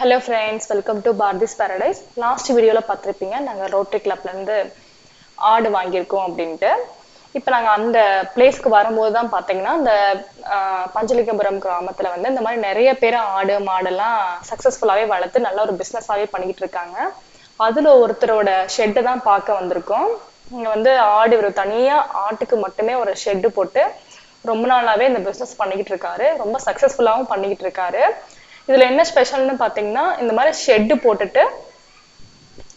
Hello friends welcome to Parthi's Paradise last வீடியோவில் பார்த்துருப்பீங்க. நாங்கள் ரோட்டரி கிளப்லேருந்து ஆடு வாங்கியிருக்கோம் அப்படின்ட்டு. இப்போ நாங்கள் அந்த பிளேஸ்க்கு வரும்போது தான் பார்த்தீங்கன்னா அந்த பஞ்சலிங்கபுரம் கிராமத்தில் வந்து இந்த மாதிரி நிறைய பேர் ஆடு மாடெல்லாம் சக்ஸஸ்ஃபுல்லாகவே வளர்த்து நல்ல ஒரு பிஸ்னஸாகவே பண்ணிக்கிட்டு இருக்காங்க. அதில் ஒருத்தரோட ஷெட்டு தான் பார்க்க வந்திருக்கோம். இங்கே வந்து ஆடு இவர் தனியாக ஆட்டுக்கு மட்டுமே ஒரு ஷெட்டு போட்டு ரொம்ப நாளாவே இந்த பிஸ்னஸ் பண்ணிக்கிட்டு இருக்காரு. ரொம்ப சக்ஸஸ்ஃபுல்லாகவும் பண்ணிக்கிட்டு இருக்காரு. இதுல என்ன ஸ்பெஷல்னு பாத்தீங்கன்னா இந்த மாதிரி ஷெட்டு போட்டுட்டு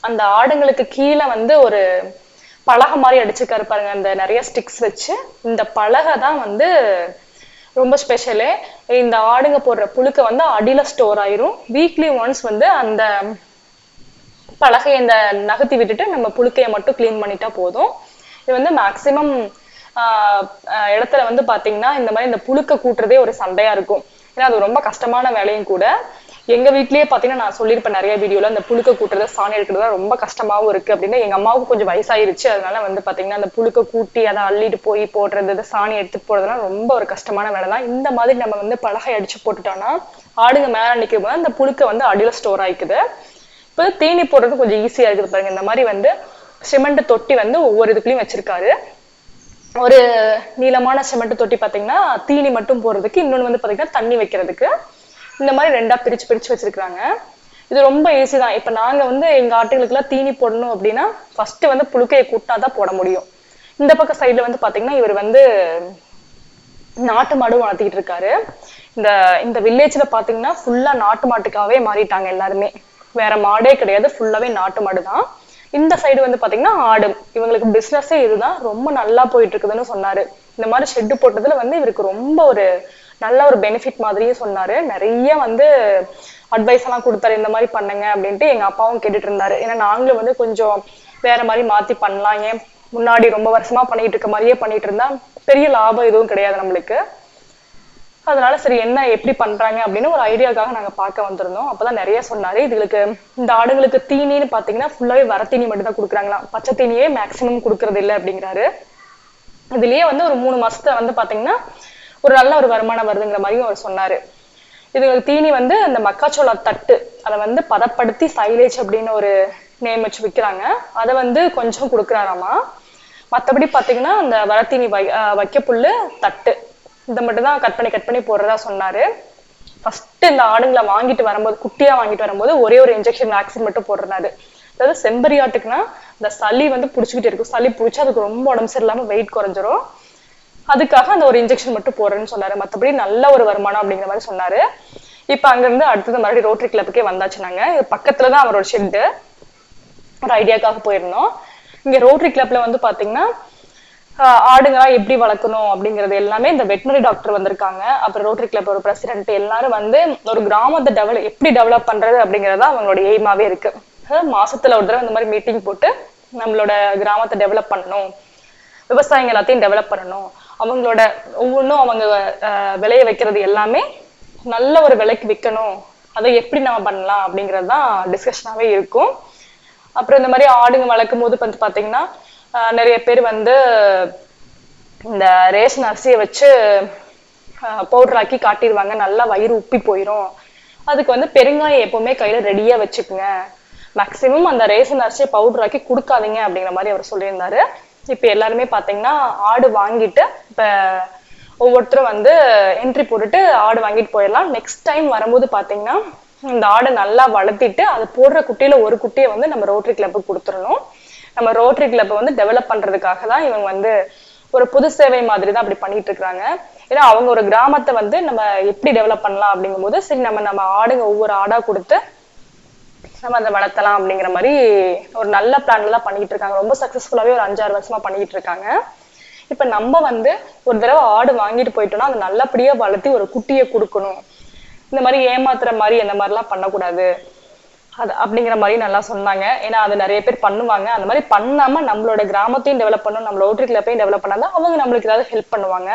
அந்த ஆடுங்களுக்கு கீழே வந்து ஒரு பலகை மாதிரி அடிச்சுக்காரு பாருங்க. அந்த நிறைய ஸ்டிக்ஸ் வச்சு இந்த பலகை தான் வந்து ரொம்ப ஸ்பெஷலு இந்த ஆடுங்க போடுற புழுக்க வந்து அடியில ஸ்டோர் ஆயிரும். வீக்லி ஒன்ஸ் வந்து அந்த பலகையை இந்த நகர்த்தி விட்டுட்டு நம்ம புழுக்கையை மட்டும் க்ளீன் பண்ணிட்டா போதும். இது வந்து மேக்சிமம் இடத்துல வந்து பாத்தீங்கன்னா இந்த மாதிரி இந்த புழுக்க கூட்டுறதே ஒரு சண்டையா இருக்கும். ஏன்னா அது ரொம்ப கஷ்டமான வேலையும் கூட. எங்க வீட்லயே பாத்தீங்கன்னா நான் சொல்லியிருப்பேன் நிறைய வீடியோல அந்த புழுக்க கூட்டுறது சாணி எடுக்கிறது ரொம்ப கஷ்டமாவும் இருக்கு அப்படின்னு. எங்க அம்மாவுக்கு கொஞ்சம் வயசாயிருச்சு. அதனால வந்து பாத்தீங்கன்னா அந்த புழுக்க கூட்டி அதை அள்ளிட்டு போய் போடுறது சாணி எடுத்து போறதுலாம் ரொம்ப ஒரு கஷ்டமான வேலை தான் இந்த மாதிரி நம்ம வந்து பலகை அடிச்சு போட்டுட்டோம்னா ஆடுங்க மேல நிற்கும் போது அந்த புழுக்க வந்து அடியில ஸ்டோர் ஆயிக்குது. இப்போ தீனி போடுறது கொஞ்சம் ஈஸியா இருக்குது பாருங்க. இந்த மாதிரி வந்து சிமெண்ட் தொட்டி வந்து ஒவ்வொரு இதுக்குள்ளயும் வச்சிருக்காரு. ஒரு நீளமான சிமெண்ட் தொட்டி பார்த்தீங்கன்னா தீனி மட்டும் போடுறதுக்கு இன்னொன்று வந்து பார்த்தீங்கன்னா தண்ணி வைக்கிறதுக்கு. இந்த மாதிரி ரெண்டா பிரிச்சு பிரிச்சு வச்சிருக்காங்க இது ரொம்ப ஈஸி தான். இப்போ நாங்கள் வந்து எங்கள் ஆட்டுகளுக்குலாம் தீனி போடணும் அப்படின்னா ஃபர்ஸ்ட் வந்து புழுக்கையை கூட்டா தான் போட முடியும். இந்த பக்கம் சைடில் வந்து பார்த்தீங்கன்னா இவர் வந்து நாட்டு மாடும் வளர்த்திக்கிட்டு இருக்காரு. இந்த இந்த வில்லேஜில் பார்த்தீங்கன்னா ஃபுல்லாக நாட்டு மாட்டுக்காகவே மாறிட்டாங்க எல்லாருமே. வேற மாடே கிடையாது. ஃபுல்லாகவே நாட்டு மாடு தான் இந்த சைடு வந்து பாத்தீங்கன்னா ஆடு. இவங்களுக்கு பிசினஸே இதுதான். ரொம்ப நல்லா போயிட்டு இருக்குதுன்னு சொன்னாரு. இந்த மாதிரி ஷெட்டு போட்டதுல வந்து இவருக்கு ரொம்ப ஒரு நல்ல ஒரு பெனிஃபிட் மாதிரியே சொன்னாரு. நிறைய வந்து அட்வைஸ் எல்லாம் கொடுத்தாரு. இந்த மாதிரி பண்ணுங்க அப்படின்ட்டு எங்க அப்பாவும் கேட்டுட்டு இருந்தாரு. ஏன்னா நாங்களும் வந்து கொஞ்சம் வேற மாதிரி மாத்தி பண்ணலாம். ஏன் முன்னாடி ரொம்ப வருஷமா பண்ணிட்டு இருக்க மாதிரியே பண்ணிட்டு இருந்தா பெரிய லாபம் எதுவும் கிடையாது நம்மளுக்கு. அதனால சரி என்ன எப்படி பண்றாங்க அப்படின்னு ஒரு ஐடியாக்காக நாங்க பார்க்க வந்திருந்தோம். அப்பதான் நிறைய சொன்னாரு இதுகளுக்கு இந்த ஆடுங்களுக்கு தீனின்னு பாத்தீங்கன்னா ஃபுல்லாவே வர தீனி மட்டும் தான் கொடுக்குறாங்களாம் பச்சை தீனியே மேக்சிமம் கொடுக்கறது இல்லை அப்படிங்கிறாரு. இதுலயே வந்து ஒரு மூணு மாசத்துல வந்து பாத்தீங்கன்னா ஒரு நல்ல ஒரு வருமானம் வருதுங்கிற மாதிரியும் அவர் சொன்னாரு. இதுங்களுக்கு தீனி வந்து அந்த மக்காச்சோள தட்டு அதை வந்து பதப்படுத்தி சைலேஜ் அப்படின்னு ஒரு நேம் வச்சு விற்கிறாங்க அதை வந்து கொஞ்சம் கொடுக்குறாராமா? மற்றபடி பாத்தீங்கன்னா அந்த வரத்தீனி வை வைக்க புல்லு தட்டு. இதை மட்டும் தான் கட் பண்ணி கட் பண்ணி போடுறதா சொன்னாரு. ஃபர்ஸ்ட் இந்த ஆடுங்களை வாங்கிட்டு வரும்போது குட்டியா வாங்கிட்டு வரும்போது ஒரே ஒரு இன்ஜெக்ஷன் வேக்சின் மட்டும் போடுறாரு அதாவது செம்பரி ஆட்டுக்குன்னா இந்த சளி வந்து புடிச்சுக்கிட்டு இருக்கும். சளி பிடிச்சி அதுக்கு ரொம்ப உடம்பு சரியில்லாம வெயிட் குறைஞ்சிரும். அதுக்காக அந்த ஒரு இன்ஜெக்ஷன் மட்டும் போடுறேன்னு சொன்னாரு. மற்றபடி நல்ல ஒரு வருமானம் அப்படிங்கிற மாதிரி சொன்னாரு. இப்போ அங்கேருந்து அடுத்தது மறுபடியும் ரோட்டரி கிளப்புக்கே வந்தாச்சு நாங்க. இது பக்கத்துல தான் அவரோட ஷெட்டு ஒரு ஐடியாக்காக போயிருந்தோம். இங்க ரோட்டரி கிளப்ல வந்து பாத்தீங்கன்னா ஆடுங்கெல்லாம் எப்படி வளர்க்கணும் அப்படிங்கறது எல்லாமே இந்த வெட்டினரி டாக்டர் வந்திருக்காங்க. அப்புறம் ரோட்டரி கிளப் ஒரு பிரசிடென்ட் எல்லாரும் வந்து ஒரு கிராமத்தை டெவலப் எப்படி டெவலப் பண்றது அப்படிங்கறதா அவங்களோட எய்மாவே இருக்கு. மாசத்துல ஒரு தடவை இந்த மாதிரி மீட்டிங் போட்டு நம்மளோட கிராமத்தை டெவலப் பண்ணணும். விவசாயிங்க எல்லாத்தையும் டெவலப் பண்ணணும். அவங்களோட ஒவ்வொன்றும் அவங்க விளைய வைக்கிறது எல்லாமே நல்ல ஒரு விலைக்கு விற்கணும். அதை எப்படி நம்ம பண்ணலாம் அப்படிங்கிறது தான் டிஸ்கஷனாகவே இருக்கும். அப்புறம் இந்த மாதிரி ஆடுங்க வளர்க்கும் போது வந்து பார்த்தீங்கன்னா நிறைய பேர் வந்து இந்த ரேஷன் அரிசியை வச்சு பவுடராக்கி காட்டிடுவாங்க நல்லா வயிறு உப்பி போயிடும் அதுக்கு வந்து பெருங்காயம் எப்பவுமே கையில ரெடியா வச்சுக்குங்க. மேக்சிமம் அந்த ரேஷன் அரிசியை பவுடராக்கி கொடுக்காதீங்க அப்படிங்கிற மாதிரி அவர் சொல்லியிருந்தாரு. இப்ப எல்லாருமே பாத்தீங்கன்னா ஆடு வாங்கிட்டு இப்ப ஒவ்வொருத்தரும் வந்து என்ட்ரி போட்டுட்டு ஆடு வாங்கிட்டு போயிடலாம். நெக்ஸ்ட் டைம் வரும்போது பாத்தீங்கன்னா இந்த ஆடை நல்லா வளர்த்திட்டு அது போடுற குட்டியில ஒரு குட்டியை வந்து நம்ம ரோட்டரி கிளப்புக்கு கொடுத்துடணும். நம்ம ரோட்டரி கிளப்பை வந்து டெவலப் பண்றதுக்காக தான் இவங்க வந்து ஒரு பொது சேவை மாதிரி தான் அப்படி பண்ணிட்டு இருக்காங்க. ஏன்னா அவங்க ஒரு கிராமத்தை வந்து நம்ம எப்படி டெவலப் பண்ணலாம் அப்படிங்கும்போது சரி நம்ம நம்ம ஆடுங்க ஒவ்வொரு ஆடா கொடுத்து நம்ம அதை வளர்த்தலாம் அப்படிங்கிற மாதிரி ஒரு நல்ல பிளான்ல தான் பண்ணிட்டு இருக்காங்க. ரொம்ப சக்சஸ்ஃபுல்லாவே ஒரு அஞ்சாறு வருஷமா பண்ணிட்டு இருக்காங்க. இப்ப நம்ம வந்து ஒரு தடவை ஆடு வாங்கிட்டு போயிட்டோம்னா அதை நல்லபடியா வளர்த்தி ஒரு குட்டியை கொடுக்கணும். இந்த மாதிரி ஏமாத்துற மாதிரி அந்த மாதிரிலாம் பண்ணக்கூடாது. அது அப்படிங்கிற மாதிரி நல்லா சொன்னாங்க. ஏன்னா அது நிறைய பேர் பண்ணுவாங்க. அந்த மாதிரி பண்ணாம நம்மளோட கிராமத்தையும் டெவலப் பண்ணணும் நம்ம ரோட்டரி கிளப்பையும் டெவலப் பண்ணாதான் அவங்க நம்மளுக்கு ஏதாவது ஹெல்ப் பண்ணுவாங்க.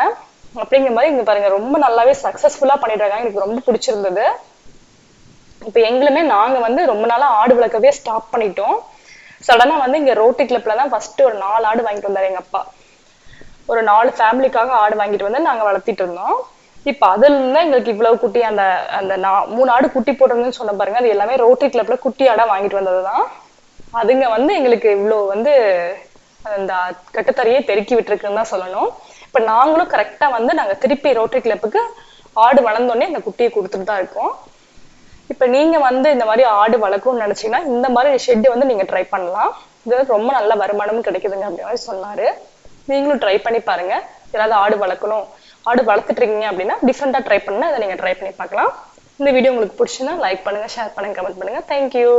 அப்படிங்கிற மாதிரி இங்க பாருங்க ரொம்ப நல்லாவே சக்சஸ்ஃபுல்லா பண்ணிட்டு இருக்காங்க எனக்கு ரொம்ப பிடிச்சிருந்தது. இப்ப எங்களுமே நாங்க வந்து ரொம்ப நாளா ஆடு வளர்க்கவே ஸ்டாப் பண்ணிட்டோம். சடனா வந்து இங்க ரோட்டரி கிளப்ல தான் ஃபர்ஸ்ட் ஒரு நாலு ஆடு வாங்கிட்டு வந்தாரு எங்க அப்பா. ஒரு நாலு ஃபேமிலிக்காக ஆடு வாங்கிட்டு வந்து நாங்க வளர்த்திட்டு இருந்தோம். இப்ப அதுல இருந்தா எங்களுக்கு இவ்வளவு குட்டி அந்த அந்த நா- மூணு ஆடு குட்டி போடுறதுன்னு சொன்ன பாருங்க. அது எல்லாமே ரோட்டரி கிளப்ல குட்டி ஆடா வாங்கிட்டு வந்ததுதான். அதுங்க வந்து எங்களுக்கு இவ்வளவு வந்து அந்த கட்டுத்தரையே பெருக்கி விட்டுருக்குன்னு தான் சொல்லணும். இப்ப நாங்களும் கரெக்டா வந்து நாங்க திருப்பி ரோட்டரி கிளப்புக்கு ஆடு வளர்ந்தோடனே அந்த குட்டியை கொடுத்துட்டு தான் இருக்கோம். இப்ப நீங்க வந்து இந்த மாதிரி ஆடு வளர்க்கணும்னு நினைச்சீங்கன்னா இந்த மாதிரி ஷெட் வந்து நீங்க ட்ரை பண்ணலாம். இது வந்து ரொம்ப நல்ல வருமானமும் கிடைக்குதுங்க அப்படி மாதிரி சொன்னாரு. நீங்களும் ட்ரை பண்ணி பாருங்க. ஏதாவது ஆடு வளர்க்கணும். ஆடு வளர்த்துட்டு இருக்கீங்க அப்படின்னா டிஃப்ரெண்ட்டாக ட்ரை பண்ணால் அதை நீங்கள் ட்ரை பண்ணி பார்க்கலாம். இந்த வீடியோ உங்களுக்கு பிடிச்சுன்னா லைக் பண்ணுங்கள் ஷேர் பண்ணுங்க கமெண்ட் பண்ணுங்க. Thank you